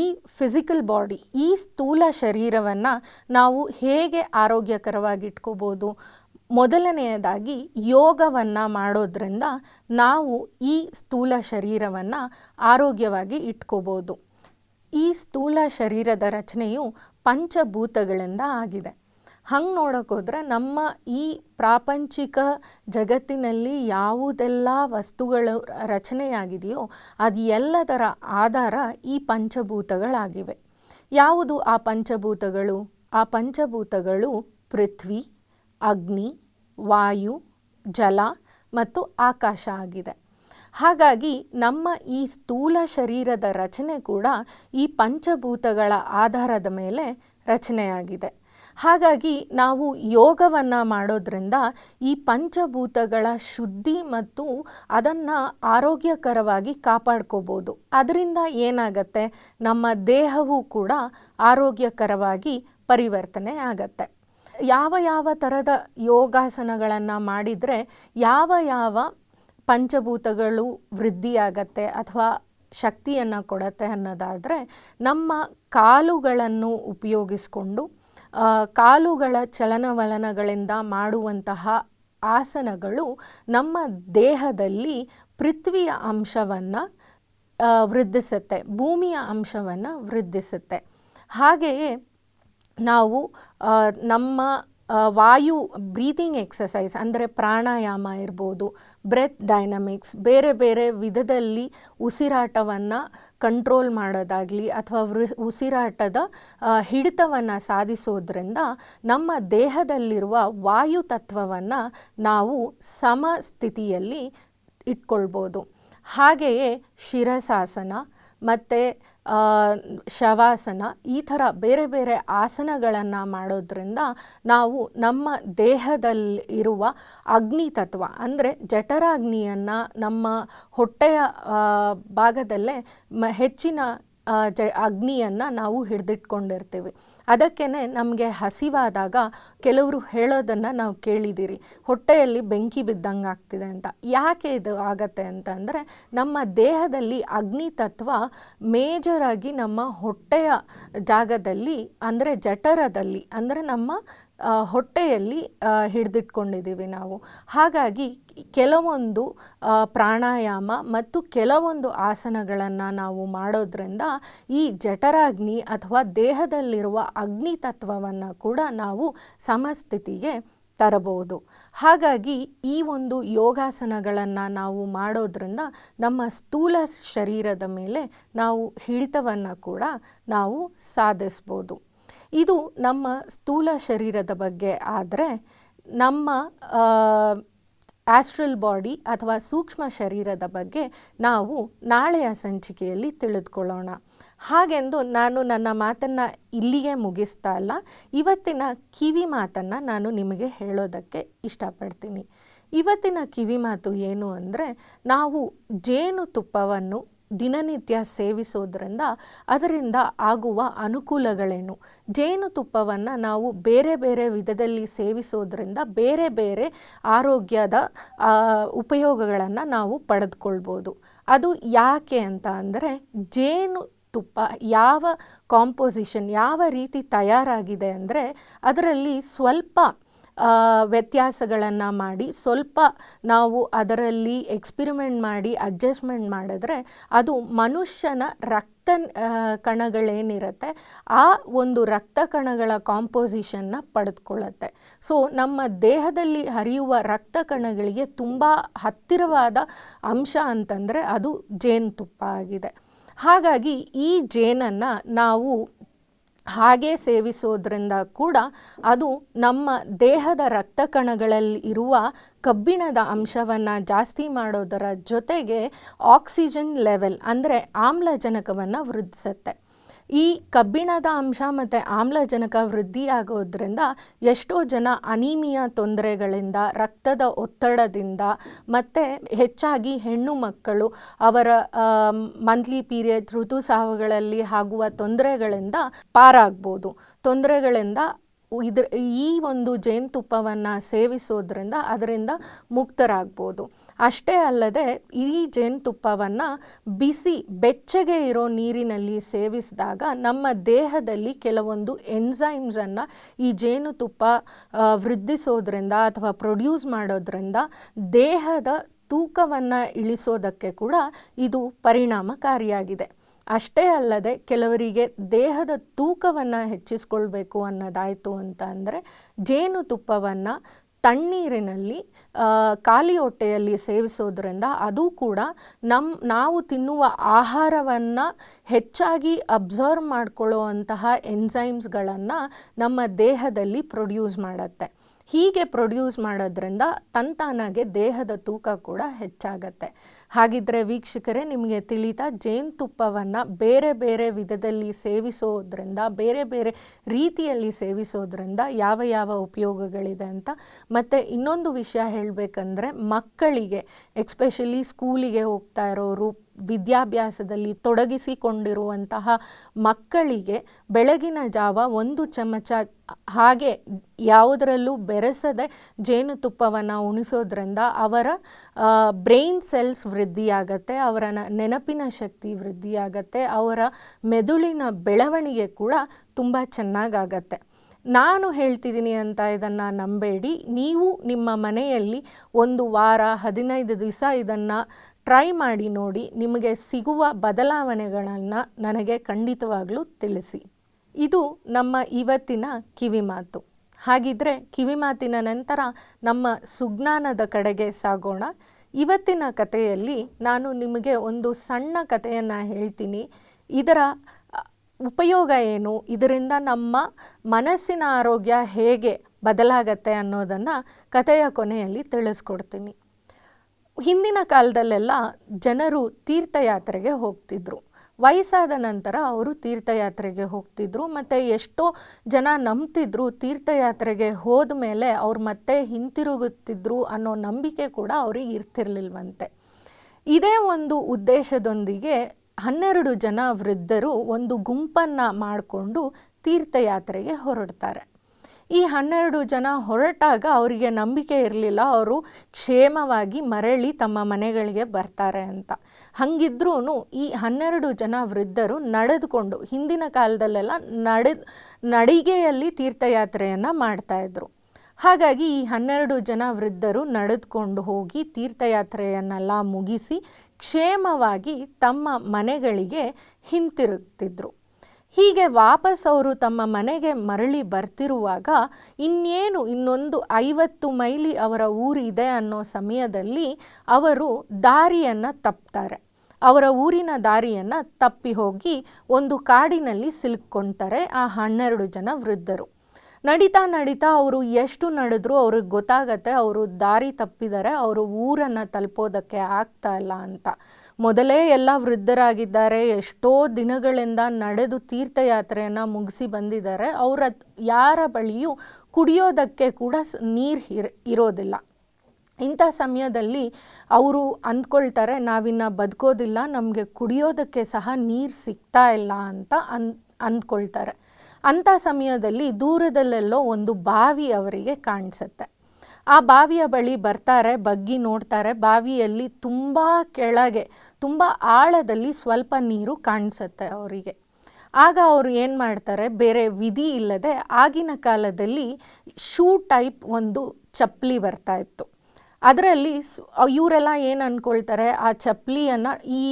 S1: ಈ ಫಿಸಿಕಲ್ ಬಾಡಿ, ಈ ಸ್ಥೂಲ ಶರೀರವನ್ನು ನಾವು ಹೇಗೆ ಆರೋಗ್ಯಕರವಾಗಿ ಇಟ್ಕೋಬೋದು? ಮೊದಲನೆಯದಾಗಿ ಯೋಗವನ್ನು ಮಾಡೋದ್ರಿಂದ ನಾವು ಈ ಸ್ಥೂಲ ಶರೀರವನ್ನು ಆರೋಗ್ಯವಾಗಿ ಇಟ್ಕೋಬೋದು. ಈ ಸ್ಥೂಲ ಶರೀರದ ರಚನೆಯು ಪಂಚಭೂತಗಳಿಂದ ಆಗಿದೆ. ಹಂಗೆ ನೋಡೋಕ್ಕೋದ್ರೆ ನಮ್ಮ ಈ ಪ್ರಾಪಂಚಿಕ ಜಗತ್ತಿನಲ್ಲಿ ಯಾವುದೆಲ್ಲ ವಸ್ತುಗಳು ರಚನೆಯಾಗಿದೆಯೋ ಅದು ಎಲ್ಲದರ ಆಧಾರ ಈ ಪಂಚಭೂತಗಳಾಗಿವೆ. ಯಾವುದು ಆ ಪಂಚಭೂತಗಳು? ಆ ಪಂಚಭೂತಗಳು ಪೃಥ್ವಿ, ಅಗ್ನಿ, ವಾಯು, ಜಲ ಮತ್ತು ಆಕಾಶ ಆಗಿದೆ. ಹಾಗಾಗಿ ನಮ್ಮ ಈ ಸ್ಥೂಲ ಶರೀರದ ರಚನೆ ಕೂಡ ಈ ಪಂಚಭೂತಗಳ ಆಧಾರದ ಮೇಲೆ ರಚನೆಯಾಗಿದೆ. ಹಾಗಾಗಿ ನಾವು ಯೋಗವನ್ನು ಮಾಡೋದ್ರಿಂದ ಈ ಪಂಚಭೂತಗಳ ಶುದ್ಧಿ ಮತ್ತು ಅದನ್ನು ಆರೋಗ್ಯಕರವಾಗಿ ಕಾಪಾಡ್ಕೋಬೋದು. ಅದರಿಂದ ಏನಾಗತ್ತೆ? ನಮ್ಮ ದೇಹವೂ ಕೂಡ ಆರೋಗ್ಯಕರವಾಗಿ ಪರಿವರ್ತನೆ ಆಗತ್ತೆ. ಯಾವ ಯಾವ ಥರದ ಯೋಗಾಸನಗಳನ್ನು ಮಾಡಿದರೆ ಯಾವ ಯಾವ ಪಂಚಭೂತಗಳು ವೃದ್ಧಿಯಾಗತ್ತೆ ಅಥವಾ ಶಕ್ತಿಯನ್ನು ಕೊಡತ್ತೆ ಅನ್ನೋದಾದರೆ ನಮ್ಮ ಕಾಲುಗಳನ್ನು ಉಪಯೋಗಿಸ್ಕೊಂಡು ಕಾಲುಗಳ ಚಲನವಲನಗಳಿಂದ ಮಾಡುವಂತಹ ಆಸನಗಳು ನಮ್ಮ ದೇಹದಲ್ಲಿ ಪೃಥ್ವಿಯ ಅಂಶವನ್ನು ವೃದ್ಧಿಸುತ್ತೆ, ಭೂಮಿಯ ಅಂಶವನ್ನು ವೃದ್ಧಿಸುತ್ತೆ. ಹಾಗೆಯೇ ನಾವು ನಮ್ಮ ವಾಯು ಬ್ರೀತಿಂಗ್ ಎಕ್ಸಸೈಸ್ ಅಂದರೆ ಪ್ರಾಣಾಯಾಮ ಇರ್ಬೋದು ಬ್ರೆತ್ ಡೈನಮಿಕ್ಸ್ ಬೇರೆ ಬೇರೆ ವಿಧದಲ್ಲಿ ಉಸಿರಾಟವನ್ನು ಕಂಟ್ರೋಲ್ ಮಾಡೋದಾಗಲಿ ಅಥವಾ ಉಸಿರಾಟದ ಹಿಡಿತವನ್ನು ಸಾಧಿಸೋದ್ರಿಂದ ನಮ್ಮ ದೇಹದಲ್ಲಿರುವ ವಾಯು ತತ್ವವನ್ನು ನಾವು ಸಮ ಸ್ಥಿತಿಯಲ್ಲಿ ಇಟ್ಕೊಳ್ಬೋದು. ಹಾಗೆಯೇ ಶಿರಸಾಸನ ಮತ್ತು ಶವಾಸನ ಈ ಥರ ಬೇರೆ ಬೇರೆ ಆಸನಗಳನ್ನು ಮಾಡೋದ್ರಿಂದ ನಾವು ನಮ್ಮ ದೇಹದಲ್ಲಿ ಇರುವ ಅಗ್ನಿ ತತ್ವ, ಅಂದರೆ ಜಠರಾಗ್ನಿಯನ್ನು ನಮ್ಮ ಹೊಟ್ಟೆಯ ಭಾಗದಲ್ಲೇ ಹೆಚ್ಚಿನ ಜ, ಅಗ್ನಿಯನ್ನು ನಾವು ಹಿಡಿದಿಟ್ಕೊಂಡಿರ್ತೀವಿ. ಅದಕ್ಕೇ ನಮಗೆ ಹಸಿವಾದಾಗ ಕೆಲವರು ಹೇಳೋದನ್ನು ನಾವು ಕೇಳಿದ್ದೀರಿ. ಹೊಟ್ಟೆಯಲ್ಲಿ ಬೆಂಕಿ ಬಿದ್ದಂಗೆ ಆಗ್ತಿದೆ ಅಂತ. ಯಾಕೆ ಇದು ಆಗತ್ತೆ ಅಂತಂದರೆ ನಮ್ಮ ದೇಹದಲ್ಲಿ ಅಗ್ನಿ ತತ್ವ ಮೇಜರಾಗಿ ನಮ್ಮ ಹೊಟ್ಟೆಯ ಜಾಗದಲ್ಲಿ ಅಂದರೆ ಜಠರದಲ್ಲಿ ಅಂದರೆ ನಮ್ಮ ಹೊಟ್ಟೆಯಲ್ಲಿ ಹಿಡಿದಿಟ್ಕೊಂಡಿದ್ದೀವಿ ನಾವು. ಹಾಗಾಗಿ ಕೆಲವೊಂದು ಪ್ರಾಣಾಯಾಮ ಮತ್ತು ಕೆಲವೊಂದು ಆಸನಗಳನ್ನು ನಾವು ಮಾಡೋದ್ರಿಂದ ಈ ಜಠರಾಗ್ನಿ ಅಥವಾ ದೇಹದಲ್ಲಿರುವ ಅಗ್ನಿ ತತ್ವವನ್ನು ಕೂಡ ನಾವು ಸಮಸ್ಥಿತಿಗೆ ತರಬಹುದು. ಹಾಗಾಗಿ ಈ ಒಂದು ಯೋಗಾಸನಗಳನ್ನು ನಾವು ಮಾಡೋದ್ರಿಂದ ನಮ್ಮ ಸ್ಥೂಲ ಶರೀರದ ಮೇಲೆ ನಾವು ಹಿಡಿತವನ್ನು ಕೂಡ ನಾವು ಸಾಧಿಸ್ಬೋದು. ಇದು ನಮ್ಮ ಸ್ಥೂಲ ಶರೀರದ ಬಗ್ಗೆ ಆದರೆ ನಮ್ಮ ಆಸ್ಟ್ರಲ್ ಬಾಡಿ ಅಥವಾ ಸೂಕ್ಷ್ಮ ಶರೀರದ ಬಗ್ಗೆ ನಾವು ನಾಳೆಯ ಸಂಚಿಕೆಯಲ್ಲಿ ತಿಳಿದುಕೊಳ್ಳೋಣ. ಹಾಗೆಂದು ನಾನು ನನ್ನ ಮಾತನ್ನು ಇಲ್ಲಿಗೆ ಮುಗಿಸ್ತಾ ಇಲ್ಲ. ಇವತ್ತಿನ ಕಿವಿ ಮಾತನ್ನು ನಾನು ನಿಮಗೆ ಹೇಳೋದಕ್ಕೆ ಇಷ್ಟಪಡ್ತೀನಿ. ಇವತ್ತಿನ ಕಿವಿ ಮಾತು ಏನು ಅಂದರೆ ನಾವು ಜೇನುತುಪ್ಪವನ್ನು ದಿನನಿತ್ಯ ಸೇವಿಸೋದ್ರಿಂದ ಅದರಿಂದ ಆಗುವ ಅನುಕೂಲಗಳೇನು? ಜೇನುತುಪ್ಪವನ್ನು ನಾವು ಬೇರೆ ಬೇರೆ ವಿಧದಲ್ಲಿ ಸೇವಿಸೋದ್ರಿಂದ ಬೇರೆ ಬೇರೆ ಆರೋಗ್ಯದ ಉಪಯೋಗಗಳನ್ನು ನಾವು ಪಡೆದುಕೊಳ್ಬೋದು. ಅದು ಯಾಕೆ ಅಂತ ಅಂದರೆ ಜೇನು ತುಪ್ಪ ಯಾವ ಕಾಂಪೋಸಿಷನ್, ಯಾವ ರೀತಿ ತಯಾರಾಗಿದೆ ಅಂದರೆ ಅದರಲ್ಲಿ ಸ್ವಲ್ಪ ವ್ಯತ್ಯಾಸಗಳನ್ನು ಮಾಡಿ ಸ್ವಲ್ಪ ನಾವು ಅದರಲ್ಲಿ ಎಕ್ಸ್ಪಿರಿಮೆಂಟ್ ಮಾಡಿ ಅಡ್ಜಸ್ಟ್ಮೆಂಟ್ ಮಾಡಿದ್ರೆ ಅದು ಮನುಷ್ಯನ ರಕ್ತ ಕಣಗಳೇನಿರುತ್ತೆ ಆ ಒಂದು ರಕ್ತ ಕಣಗಳ ಕಾಂಪೋಸಿಷನ್ನ ಪಡೆದುಕೊಳ್ಳುತ್ತೆ. ಸೊ ನಮ್ಮ ದೇಹದಲ್ಲಿ ಹರಿಯುವ ರಕ್ತ ಕಣಗಳಿಗೆ ತುಂಬ ಹತ್ತಿರವಾದ ಅಂಶ ಅಂತಂದರೆ ಅದು ಜೇನುತುಪ್ಪ ಆಗಿದೆ. ಹಾಗಾಗಿ ಈ ಜೇನನ್ನು ನಾವು ಹಾಗೆ ಸೇವಿಸೋದ್ರಿಂದ ಕೂಡ ಅದು ನಮ್ಮ ದೇಹದ ರಕ್ತ ಕಣಗಳಲ್ಲಿ ಇರುವ ಕಬ್ಬಿಣದ ಅಂಶವನ್ನು ಜಾಸ್ತಿ ಮಾಡೋದರ ಜೊತೆಗೆ ಆಕ್ಸಿಜನ್ ಲೆವೆಲ್ ಅಂದರೆ ಆಮ್ಲಜನಕವನ್ನು ವೃದ್ಧಿಸುತ್ತೆ. ಈ ಕಬ್ಬಿಣದ ಅಂಶ ಮತ್ತು ಆಮ್ಲಜನಕ ವೃದ್ಧಿಯಾಗೋದ್ರಿಂದ ಎಷ್ಟೋ ಜನ ಅನೀಮಿಯಾ ತೊಂದರೆಗಳಿಂದ, ರಕ್ತದ ಒತ್ತಡದಿಂದ ಮತ್ತು ಹೆಚ್ಚಾಗಿ ಹೆಣ್ಣು ಮಕ್ಕಳು ಅವರ ಮಂತ್ಲಿ ಪೀರಿಯಡ್ ಋತುಸಾವಗಳಲ್ಲಿ ಆಗುವ ತೊಂದರೆಗಳಿಂದ ಪಾರಾಗ್ಬೋದು. ತೊಂದರೆಗಳಿಂದ ಇದ್ರ, ಈ ಒಂದು ಜೇನುತುಪ್ಪವನ್ನು ಸೇವಿಸೋದ್ರಿಂದ ಅದರಿಂದ ಮುಕ್ತರಾಗ್ಬೋದು. ಅಷ್ಟೇ ಅಲ್ಲದೆ ಈ ಜೇನುತುಪ್ಪವನ್ನು ಬಿಸಿ ಬೆಚ್ಚಗೆ ಇರೋ ನೀರಿನಲ್ಲಿ ಸೇವಿಸಿದಾಗ ನಮ್ಮ ದೇಹದಲ್ಲಿ ಕೆಲವೊಂದು ಎನ್ಸೈಮ್ಸನ್ನು ಈ ಜೇನುತುಪ್ಪ ವೃದ್ಧಿಸೋದ್ರಿಂದ ಅಥವಾ ಪ್ರೊಡ್ಯೂಸ್ ಮಾಡೋದ್ರಿಂದ ದೇಹದ ತೂಕವನ್ನು ಇಳಿಸೋದಕ್ಕೆ ಕೂಡ ಇದು ಪರಿಣಾಮಕಾರಿಯಾಗಿದೆ. ಅಷ್ಟೇ ಅಲ್ಲದೆ ಕೆಲವರಿಗೆ ದೇಹದ ತೂಕವನ್ನು ಹೆಚ್ಚಿಸ್ಕೊಳ್ಬೇಕು ಅನ್ನೋದಾಯಿತು ಅಂತ ಅಂದರೆ ಜೇನುತುಪ್ಪವನ್ನು ತಣ್ಣೀರಿನಲ್ಲಿ ಖಾಲಿ ಹೊಟ್ಟೆಯಲ್ಲಿ ಸೇವಿಸೋದ್ರಿಂದ ಅದು ಕೂಡ ನಮ್ಮ ನಾವು ತಿನ್ನುವ ಆಹಾರವನ್ನು ಹೆಚ್ಚಾಗಿ ಅಬ್ಸರ್ವ್ ಮಾಡ್ಕೊಳ್ಳೋ ಎಂಜೈಮ್ಸ್ಗಳನ್ನು ನಮ್ಮ ದೇಹದಲ್ಲಿ ಪ್ರೊಡ್ಯೂಸ್ ಮಾಡುತ್ತೆ. ಹೀಗೆ ಪ್ರೊಡ್ಯೂಸ್ ಮಾಡೋದ್ರಿಂದ ತಂತಾನಾಗೆ ದೇಹದ ತೂಕ ಕೂಡ ಹೆಚ್ಚಾಗತ್ತೆ. ಹಾಗಿದ್ರೆ ವೀಕ್ಷಕರೇ, ನಿಮಗೆ ತಿಳಿತಾ ಜೇನುತುಪ್ಪವನ್ನು ಬೇರೆ ಬೇರೆ ವಿಧದಲ್ಲಿ ಸೇವಿಸೋದ್ರಿಂದ, ಬೇರೆ ಬೇರೆ ರೀತಿಯಲ್ಲಿ ಸೇವಿಸೋದ್ರಿಂದ ಯಾವ ಯಾವ ಉಪಯೋಗಗಳಿದೆ ಅಂತ. ಮತ್ತು ಇನ್ನೊಂದು ವಿಷಯ ಹೇಳಬೇಕಂದ್ರೆ ಮಕ್ಕಳಿಗೆ ಎಕ್ಸ್ಪೆಷಲಿ ಸ್ಕೂಲಿಗೆ ಹೋಗ್ತಾ ಇರೋರು ವಿದ್ಯಾಭ್ಯಾಸದಲ್ಲಿ ತೊಡಗಿಸಿಕೊಂಡಿರುವಂತಹ ಮಕ್ಕಳಿಗೆ ಬೆಳಗಿನ ಜಾವ ಒಂದು ಚಮಚ ಹಾಗೆ ಯಾವುದರಲ್ಲೂ ಬೆರೆಸದೆ ಜೇನುತುಪ್ಪವನ್ನು ಉಣಿಸೋದ್ರಿಂದ ಅವರ ಬ್ರೈನ್ ಸೆಲ್ಸ್ ವೃದ್ಧಿಯಾಗತ್ತೆ, ಅವರ ನೆನಪಿನ ಶಕ್ತಿ ವೃದ್ಧಿಯಾಗತ್ತೆ, ಅವರ ಮೆದುಳಿನ ಬೆಳವಣಿಗೆ ಕೂಡ ತುಂಬ ಚೆನ್ನಾಗಾಗತ್ತೆ. ನಾನು ಹೇಳ್ತಿದ್ದೀನಿ ಅಂತ ಇದನ್ನು ನಂಬೇಡಿ. ನೀವು ನಿಮ್ಮ ಮನೆಯಲ್ಲಿ ಒಂದು ವಾರ, ಹದಿನೈದು ದಿವಸ ಇದನ್ನು ಟ್ರೈ ಮಾಡಿ ನೋಡಿ. ನಿಮಗೆ ಸಿಗುವ ಬದಲಾವಣೆಗಳನ್ನು ನನಗೆ ಖಂಡಿತವಾಗಲೂ ತಿಳಿಸಿ. ಇದು ನಮ್ಮ ಇವತ್ತಿನ ಕಿವಿಮಾತು ಹಾಗಿದ್ರೆ ಕಿವಿಮಾತಿನ ನಂತರ ನಮ್ಮ ಸುಜ್ಞಾನದ ಕಡೆಗೆ ಸಾಗೋಣ. ಇವತ್ತಿನ ಕಥೆಯಲ್ಲಿ ನಾನು ನಿಮಗೆ ಒಂದು ಸಣ್ಣ ಕಥೆಯನ್ನು ಹೇಳ್ತೀನಿ. ಇದರ ಉಪಯೋಗ ಏನು? ಇದರಿಂದ ನಮ್ಮ ಮನಸ್ಸಿನ ಆರೋಗ್ಯ ಹೇಗೆ ಬದಲಾಗತ್ತೆ ಅನ್ನೋದನ್ನು ಕಥೆಯ ಕೊನೆಯಲ್ಲಿ ತಿಳಿಸ್ಕೊಡ್ತೀನಿ. ಹಿಂದಿನ ಕಾಲದಲ್ಲೆಲ್ಲ ಜನರು ತೀರ್ಥಯಾತ್ರೆಗೆ ಹೋಗ್ತಿದ್ರು. ವಯಸ್ಸಾದ ನಂತರ ಅವರು ತೀರ್ಥಯಾತ್ರೆಗೆ ಹೋಗ್ತಿದ್ರು. ಮತ್ತು ಎಷ್ಟೋ ಜನ ನಂಬ್ತಿದ್ರು ತೀರ್ಥಯಾತ್ರೆಗೆ ಹೋದ ಮೇಲೆ ಅವ್ರು ಮತ್ತೆ ಹಿಂತಿರುಗುತ್ತಿದ್ರು ಅನ್ನೋ ನಂಬಿಕೆ ಕೂಡ ಅವ್ರಿಗೆ ಇರ್ತಿರ್ಲಿಲ್ವಂತೆ. ಇದೇ ಒಂದು ಉದ್ದೇಶದೊಂದಿಗೆ ಹನ್ನೆರಡು ಜನ ವೃದ್ಧರು ಒಂದು ಗುಂಪನ್ನು ಮಾಡಿಕೊಂಡು ತೀರ್ಥಯಾತ್ರೆಗೆ ಹೊರಡ್ತಾರೆ. ಈ ಹನ್ನೆರಡು ಜನ ಹೊರಟಾಗ ಅವರಿಗೆ ನಂಬಿಕೆ ಇರಲಿಲ್ಲ. ಅವರು ಕ್ಷೇಮವಾಗಿ ಮರಳಿ ತಮ್ಮ ಮನೆಗಳಿಗೆ ಬರ್ತಾರೆ ಅಂತ. ಹಂಗಿದ್ರೂ ಈ ಹನ್ನೆರಡು ಜನ ವೃದ್ಧರು ನಡೆದುಕೊಂಡು ಹಿಂದಿನ ಕಾಲದಲ್ಲೆಲ್ಲ ನಡೆ ನಡಿಗೆಯಲ್ಲಿ ತೀರ್ಥಯಾತ್ರೆಯನ್ನು ಮಾಡ್ತಾಯಿದ್ರು ಹಾಗಾಗಿ ಈ ಹನ್ನೆರಡು ಜನ ವೃದ್ಧರು ನಡೆದುಕೊಂಡು ಹೋಗಿ ತೀರ್ಥಯಾತ್ರೆಯನ್ನೆಲ್ಲ ಮುಗಿಸಿ ಕ್ಷೇಮವಾಗಿ ತಮ್ಮ ಮನೆಗಳಿಗೆ ಹಿಂತಿರುಗ್ತಿದ್ರು. ಹೀಗೆ ವಾಪಸ್ ಅವರು ತಮ್ಮ ಮನೆಗೆ ಮರಳಿ ಬರ್ತಿರುವಾಗ ಇನ್ನೇನು ಇನ್ನೊಂದು ಐವತ್ತು ಮೈಲಿ ಅವರ ಊರಿದೆ ಅನ್ನೋ ಸಮಯದಲ್ಲಿ ಅವರು ದಾರಿಯನ್ನು ತಪ್ತಾರೆ. ಅವರ ಊರಿನ ದಾರಿಯನ್ನು ತಪ್ಪಿ ಹೋಗಿ ಒಂದು ಕಾಡಿನಲ್ಲಿ ಸಿಲುಕ್ಕೊಳ್ತಾರೆ ಆ ಹನ್ನೆರಡು ಜನ ವೃದ್ಧರು. ನಡೀತಾ ನಡೀತಾ ಅವರು ಎಷ್ಟು ನಡೆದ್ರು ಅವ್ರಿಗೆ ಗೊತ್ತಾಗತ್ತೆ, ಅವರು ದಾರಿ ತಪ್ಪಿದ್ದಾರೆ ಅವರು ಊರನ್ನು ತಲುಪೋದಕ್ಕೆ ಆಗ್ತಾ ಇಲ್ಲ ಅಂತ. ಮೊದಲೇ ಎಲ್ಲ ವೃದ್ಧರಾಗಿದ್ದಾರೆ, ಎಷ್ಟೋ ದಿನಗಳಿಂದ ನಡೆದು ತೀರ್ಥಯಾತ್ರೆಯನ್ನು ಮುಗಿಸಿ ಬಂದಿದ್ದಾರೆ, ಅವರ ಯಾರ ಬಳಿಯೂ ಕುಡಿಯೋದಕ್ಕೆ ಕೂಡ ನೀರು ಇರ್, ಇರೋದಿಲ್ಲ. ಇಂಥ ಸಮಯದಲ್ಲಿ ಅವರು ಅಂದ್ಕೊಳ್ತಾರೆ, ನಾವಿನ್ನು ಬದುಕೋದಿಲ್ಲ, ನಮಗೆ ಕುಡಿಯೋದಕ್ಕೆ ಸಹ ನೀರು ಸಿಗ್ತಾ ಇಲ್ಲ ಅಂತ ಅನ್, ಅಂದ್ಕೊಳ್ತಾರೆ. ಅಂಥ ಸಮಯದಲ್ಲಿ ದೂರದಲ್ಲೆಲ್ಲೋ ಒಂದು ಬಾವಿ ಅವರಿಗೆ ಕಾಣಿಸುತ್ತೆ. ಆ ಬಾವಿಯ ಬಳಿ ಬರ್ತಾರೆ, ಬಗ್ಗಿ ನೋಡ್ತಾರೆ. ಬಾವಿಯಲ್ಲಿ ತುಂಬ ಕೆಳಗೆ, ತುಂಬ ಆಳದಲ್ಲಿ ಸ್ವಲ್ಪ ನೀರು ಕಾಣಿಸುತ್ತೆ ಅವರಿಗೆ. ಆಗ ಅವರು ಏನು ಮಾಡ್ತಾರೆ, ಬೇರೆ ವಿಧಿ ಇಲ್ಲದೆ ಆಗಿನ ಕಾಲದಲ್ಲಿ ಶೂ ಟೈಪ್ ಒಂದು ಚಪ್ಪಲಿ ಬರ್ತಾ ಇತ್ತು. ಅದರಲ್ಲಿ ಇವರೆಲ್ಲ ಏನು ಅಂದ್ಕೊಳ್ತಾರೆ ಆ ಚಪ್ಪಲಿಯನ್ನು ಈ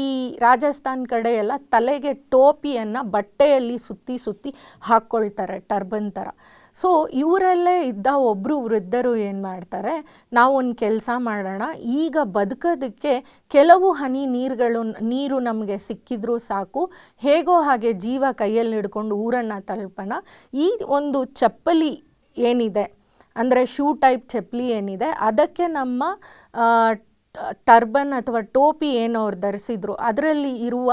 S1: ರಾಜಸ್ಥಾನ್ ಕಡೆ ಎಲ್ಲ ತಲೆಗೆ ಟೋಪಿಯನ್ನು ಬಟ್ಟೆಯಲ್ಲಿ ಸುತ್ತಿ ಸುತ್ತಿ ಹಾಕ್ಕೊಳ್ತಾರೆ ಟರ್ಬನ್ ಥರ ಸೊ, ಇವರಲ್ಲೇ ಇದ್ದ ಒಬ್ಬರು ವೃದ್ಧರು ಏನು ಮಾಡ್ತಾರೆ? ನಾವು ಒಂದು ಕೆಲಸ ಮಾಡೋಣ, ಈಗ ಬದುಕೋದಕ್ಕೆ ಕೆಲವು ಹನಿ ನೀರುಗಳು, ನೀರು ನಮಗೆ ಸಿಕ್ಕಿದ್ರೂ ಸಾಕು, ಹೇಗೋ ಹಾಗೆ ಜೀವ ಕೈಯಲ್ಲಿ ಹಿಡ್ಕೊಂಡು ಊರನ್ನು ತಲುಪೋಣ. ಈ ಒಂದು ಚಪ್ಪಲಿ ಏನಿದೆ? ಅಂದರೆ ಶೂ ಟೈಪ್ ಚಪ್ಪಲಿ ಏನಿದೆ, ಅದಕ್ಕೆ ನಮ್ಮ ಟರ್ಬನ್ ಅಥವಾ ಟೋಪಿ ಏನು ಅವ್ರು ಧರಿಸಿದ್ರು, ಅದರಲ್ಲಿ ಇರುವ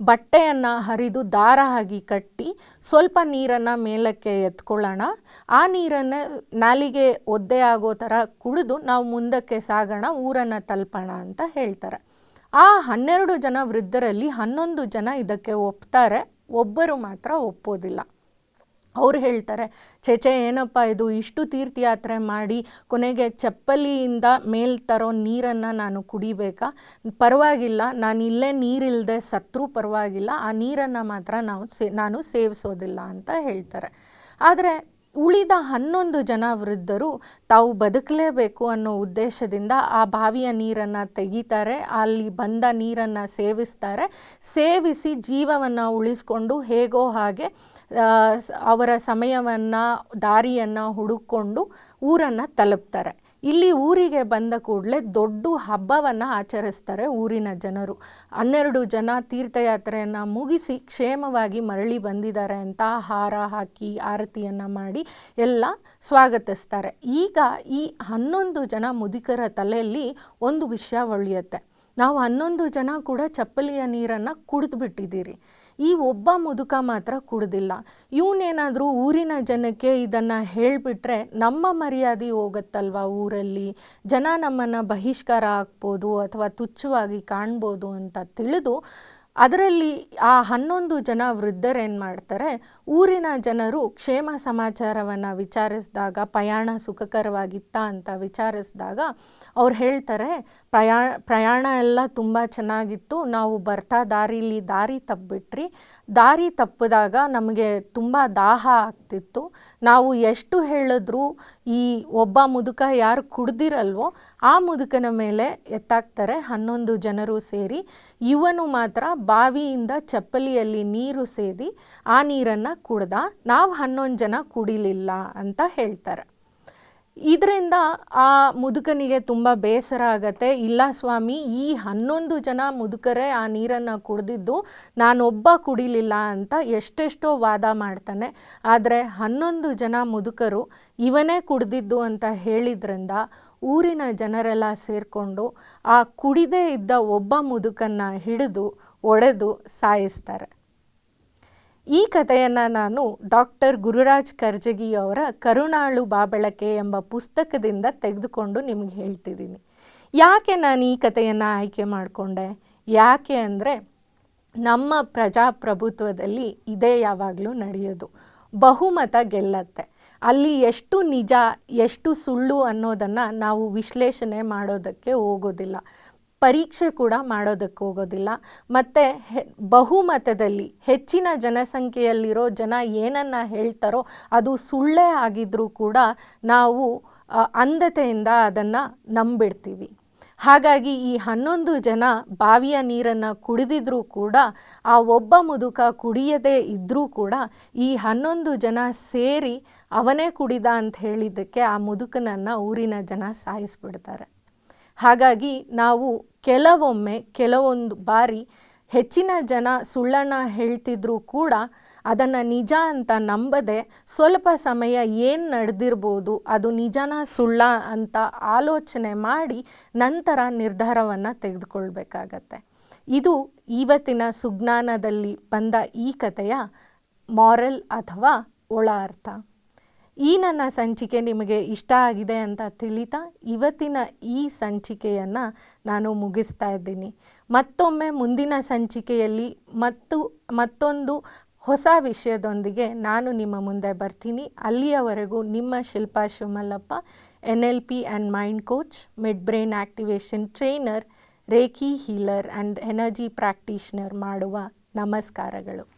S1: ಬಟ್ಟೆಯನ್ನು ಹರಿದು ದಾರ ಆಗಿ ಕಟ್ಟಿ ಸ್ವಲ್ಪ ನೀರನ್ನು ಮೇಲಕ್ಕೆ ಎತ್ಕೊಳ್ಳೋಣ. ಆ ನೀರನ್ನು ನಾಲಿಗೆ ಒದ್ದೆ ಆಗೋ ಥರ ಕುಡಿದು ನಾವು ಮುಂದಕ್ಕೆ ಸಾಗೋಣ, ಊರನ್ನು ತಲುಪೋಣ ಅಂತ ಹೇಳ್ತಾರೆ. ಆ ಹನ್ನೆರಡು ಜನ ವೃದ್ಧರಲ್ಲಿ ಹನ್ನೊಂದು ಜನ ಇದಕ್ಕೆ ಒಪ್ತಾರೆ, ಒಬ್ಬರು ಮಾತ್ರ ಒಪ್ಪೋದಿಲ್ಲ. ಅವ್ರು ಹೇಳ್ತಾರೆ, ಚೇಚೆ, ಏನಪ್ಪ ಇದು? ಇಷ್ಟು ತೀರ್ಥಯಾತ್ರೆ ಮಾಡಿ ಕೊನೆಗೆ ಚಪ್ಪಲಿಯಿಂದ ಮೇಲ್ ತರೋ ನೀರನ್ನು ನಾನು ಕುಡಿಬೇಕಾ? ಪರವಾಗಿಲ್ಲ, ನಾನು ಇಲ್ಲೇ ನೀರಿಲ್ಲದೆ ಸತ್ರೂ ಪರವಾಗಿಲ್ಲ, ಆ ನೀರನ್ನು ಮಾತ್ರ ನಾವು ಸೇ, ನಾನು ಸೇವಿಸೋದಿಲ್ಲ, ಅಂತ ಹೇಳ್ತಾರೆ. ಆದರೆ ಉಳಿದ ಹನ್ನೊಂದು ಜನ ವೃದ್ಧರು ತಾವು ಬದುಕಲೇಬೇಕು ಅನ್ನೋ ಉದ್ದೇಶದಿಂದ ಆ ಬಾವಿಯ ನೀರನ್ನು ತೆಗಿತಾರೆ, ಅಲ್ಲಿ ಬಂದ ನೀರನ್ನು ಸೇವಿಸ್ತಾರೆ, ಸೇವಿಸಿ ಜೀವವನ್ನು ಉಳಿಸ್ಕೊಂಡು ಹೇಗೋ ಹಾಗೆ ಅವರ ಸಮಯವನ್ನು, ದಾರಿಯನ್ನು ಹುಡುಕೊಂಡು ಊರನ್ನು ತಲುಪ್ತಾರೆ. ಇಲ್ಲಿ ಊರಿಗೆ ಬಂದ ಕೂಡಲೇ ದೊಡ್ಡ ಹಬ್ಬವನ್ನು ಆಚರಿಸ್ತಾರೆ ಊರಿನ ಜನರು. ಹನ್ನೆರಡು ಜನ ತೀರ್ಥಯಾತ್ರೆಯನ್ನು ಮುಗಿಸಿ ಕ್ಷೇಮವಾಗಿ ಮರಳಿ ಬಂದಿದ್ದಾರೆ ಅಂತ ಹಾರ ಹಾಕಿ ಆರತಿಯನ್ನು ಮಾಡಿ ಎಲ್ಲ ಸ್ವಾಗತಿಸ್ತಾರೆ. ಈಗ ಈ ಹನ್ನೊಂದು ಜನ ಮುದುಕರ ತಲೆಯಲ್ಲಿ ಒಂದು ವಿಷಯ ಉಳಿಯುತ್ತೆ ನಾವು ಹನ್ನೊಂದು ಜನ ಕೂಡ ಚಪ್ಪಲಿಯ ನೀರನ್ನು ಕುಡಿದು ಬಿಟ್ಟಿದ್ದೀರಿ. ಈ ಒಬ್ಬ ಮುದುಕ ಮಾತ್ರ ಕುಡ್ದಿಲ್ಲ. ಇವನೇನಾದರೂ ಊರಿನ ಜನಕ್ಕೆ ಇದನ್ನು ಹೇಳಿಬಿಟ್ರೆ ನಮ್ಮ ಮರ್ಯಾದೆ ಹೋಗುತ್ತಲ್ವ ಊರಲ್ಲಿ? ಜನ ನಮ್ಮನ್ನು ಬಹಿಷ್ಕಾರ ಹಾಕ್ಬೋದು ಅಥವಾ ತುಚ್ಛವಾಗಿ ಕಾಣ್ಬೋದು ಅಂತ ತಿಳಿದು ಅದರಲ್ಲಿ ಆ ಹನ್ನೊಂದು ಜನ ವೃದ್ಧರೇನು ಮಾಡ್ತಾರೆ, ಊರಿನ ಜನರು ಕ್ಷೇಮ ಸಮಾಚಾರವನ್ನು ವಿಚಾರಿಸಿದಾಗ, ಪ್ರಯಾಣ ಸುಖಕರವಾಗಿತ್ತಾ ಅಂತ ವಿಚಾರಿಸಿದಾಗ ಅವ್ರು ಹೇಳ್ತಾರೆ, ಪ್ರಯಾ, ಪ್ರಯಾಣ ಎಲ್ಲ ತುಂಬ ಚೆನ್ನಾಗಿತ್ತು, ನಾವು ಬರ್ತಾ ದಾರಿಲಿ ದಾರಿ ತಪ್ಪಿಬಿಟ್ರಿ ದಾರಿ ತಪ್ಪಿದಾಗ ನಮಗೆ ತುಂಬ ದಾಹ ಆಗ್ತಿತ್ತು. ನಾವು ಎಷ್ಟು ಹೇಳಿದ್ರು ಈ ಒಬ್ಬ ಮುದುಕ ಯಾರು ಕುಡ್ದಿರಲ್ವೋ, ಆ ಮುದುಕನ ಮೇಲೆ ಎತ್ತಾಕ್ತಾರೆ ಹನ್ನೊಂದು ಜನರು ಸೇರಿ. ಇವನು ಮಾತ್ರ ಬಾವಿಯಿಂದ ಚಪ್ಪಲಿಯಲ್ಲಿ ನೀರು ಸೇದಿ ಆ ನೀರನ್ನು ಕುಡ್ದ, ನಾವು ಹನ್ನೊಂದು ಜನ ಕುಡಿಲಿಲ್ಲ ಅಂತ ಹೇಳ್ತಾರೆ. ಇದರಿಂದ ಆ ಮುದುಕನಿಗೆ ತುಂಬ ಬೇಸರ ಆಗತ್ತೆ. ಇಲ್ಲ ಸ್ವಾಮಿ, ಈ ಹನ್ನೊಂದು ಜನ ಮುದುಕರೇ ಆ ನೀರನ್ನು ಕುಡಿದಿದ್ದು ನಾನೊಬ್ಬ ಕುಡಿಲಿಲ್ಲ ಅಂತ ಎಷ್ಟೆಷ್ಟೋ ವಾದ ಮಾಡ್ತಾನೆ. ಆದರೆ ಹನ್ನೊಂದು ಜನ ಮುದುಕರು ಇವನೇ ಕುಡಿದಿದ್ದು ಅಂತ ಹೇಳಿದ್ರಿಂದ ಊರಿನ ಜನರೆಲ್ಲ ಸೇರಿಕೊಂಡು ಆ ಕುಡಿದೇ ಇದ್ದ ಒಬ್ಬ ಮುದುಕನ್ನು ಹಿಡಿದು ಒಡೆದು ಸಾಯಿಸ್ತಾರೆ. ಈ ಕಥೆಯನ್ನು ನಾನು ಡಾಕ್ಟರ್ ಗುರುರಾಜ್ ಕರ್ಜಗಿಯವರ ಕರುಣಾಳು ಬಾಬಳಕೆ ಎಂಬ ಪುಸ್ತಕದಿಂದ ತೆಗೆದುಕೊಂಡು ನಿಮ್ಗೆ ಹೇಳ್ತಿದ್ದೀನಿ. ಯಾಕೆ ನಾನು ಈ ಕಥೆಯನ್ನು ಆಯ್ಕೆ ಮಾಡಿಕೊಂಡೆ? ಯಾಕೆ ಅಂದರೆ ನಮ್ಮ ಪ್ರಜಾಪ್ರಭುತ್ವದಲ್ಲಿ ಇದೇ ಯಾವಾಗಲೂ ನಡೆಯೋದು. ಬಹುಮತ ಗೆಲ್ಲತ್ತೆ. ಅಲ್ಲಿ ಎಷ್ಟು ನಿಜ, ಎಷ್ಟು ಸುಳ್ಳು ಅನ್ನೋದನ್ನು ನಾವು ವಿಶ್ಲೇಷಣೆ ಮಾಡೋದಕ್ಕೆ ಹೋಗೋದಿಲ್ಲ. ಪರೀಕ್ಷೆ ಕೂಡ ಮಾಡೋದಕ್ಕೆ ಹೋಗೋದಿಲ್ಲ. ಮತ್ತು ಬಹುಮತದಲ್ಲಿ ಹೆಚ್ಚಿನ ಜನಸಂಖ್ಯೆಯಲ್ಲಿರೋ ಜನ ಏನನ್ನು ಹೇಳ್ತಾರೋ ಅದು ಸುಳ್ಳೇ ಆಗಿದ್ದರೂ ಕೂಡ ನಾವು ಅಂಧತೆಯಿಂದ ಅದನ್ನು ನಂಬಿಡ್ತೀವಿ. ಹಾಗಾಗಿ ಈ ಹನ್ನೊಂದು ಜನ ಬಾವಿಯ ನೀರನ್ನು ಕುಡಿದಿದ್ರೂ ಕೂಡ, ಆ ಒಬ್ಬ ಮುದುಕ ಕುಡಿಯದೇ ಇದ್ದರೂ ಕೂಡ ಈ ಹನ್ನೊಂದು ಜನ ಸೇರಿ ಅವನೇ ಕುಡಿದ ಅಂತ ಹೇಳಿದ್ದಕ್ಕೆ ಆ ಮುದುಕನನ್ನು ಊರಿನ ಜನ ಸಾಯಿಸ್ಬಿಡ್ತಾರೆ. ಹಾಗಾಗಿ ನಾವು ಕೆಲವೊಮ್ಮೆ, ಕೆಲವೊಂದು ಬಾರಿ ಹೆಚ್ಚಿನ ಜನ ಸುಳ್ಳನ್ನು ಹೇಳ್ತಿದ್ರೂ ಕೂಡ ಅದನ್ನು ನಿಜ ಅಂತ ನಂಬದೆ ಸ್ವಲ್ಪ ಸಮಯ ಏನು ನಡೆದಿರ್ಬೋದು, ಅದು ನಿಜನ ಸುಳ್ಳ ಅಂತ ಆಲೋಚನೆ ಮಾಡಿ ನಂತರ ನಿರ್ಧಾರವನ್ನು ತೆಗೆದುಕೊಳ್ಬೇಕಾಗತ್ತೆ. ಇದು ಇವತ್ತಿನ ಸುಜ್ಞಾನದಲ್ಲಿ ಬಂದ ಈ ಕಥೆಯ ಮಾರಲ್ ಅಥವಾ ಒಳ ಅರ್ಥ. ಈ ನನ್ನ ಸಂಚಿಕೆ ನಿಮಗೆ ಇಷ್ಟ ಆಗಿದೆ ಅಂತ ತಿಳಿತಾ ಇವತ್ತಿನ ಈ ಸಂಚಿಕೆಯನ್ನು ನಾನು ಮುಗಿಸ್ತಾ ಇದ್ದೀನಿ. ಮತ್ತೊಮ್ಮೆ ಮುಂದಿನ ಸಂಚಿಕೆಯಲ್ಲಿ ಮತ್ತು ಮತ್ತೊಂದು ಹೊಸ ವಿಷಯದೊಂದಿಗೆ ನಾನು ನಿಮ್ಮ ಮುಂದೆ ಬರ್ತೀನಿ. ಅಲ್ಲಿಯವರೆಗೂ ನಿಮ್ಮ Shilpa Shivamallappa N L P and mind coach mid brain activation trainer, reiki healer and energy practitioner ಮಾಡುವ ನಮಸ್ಕಾರಗಳು.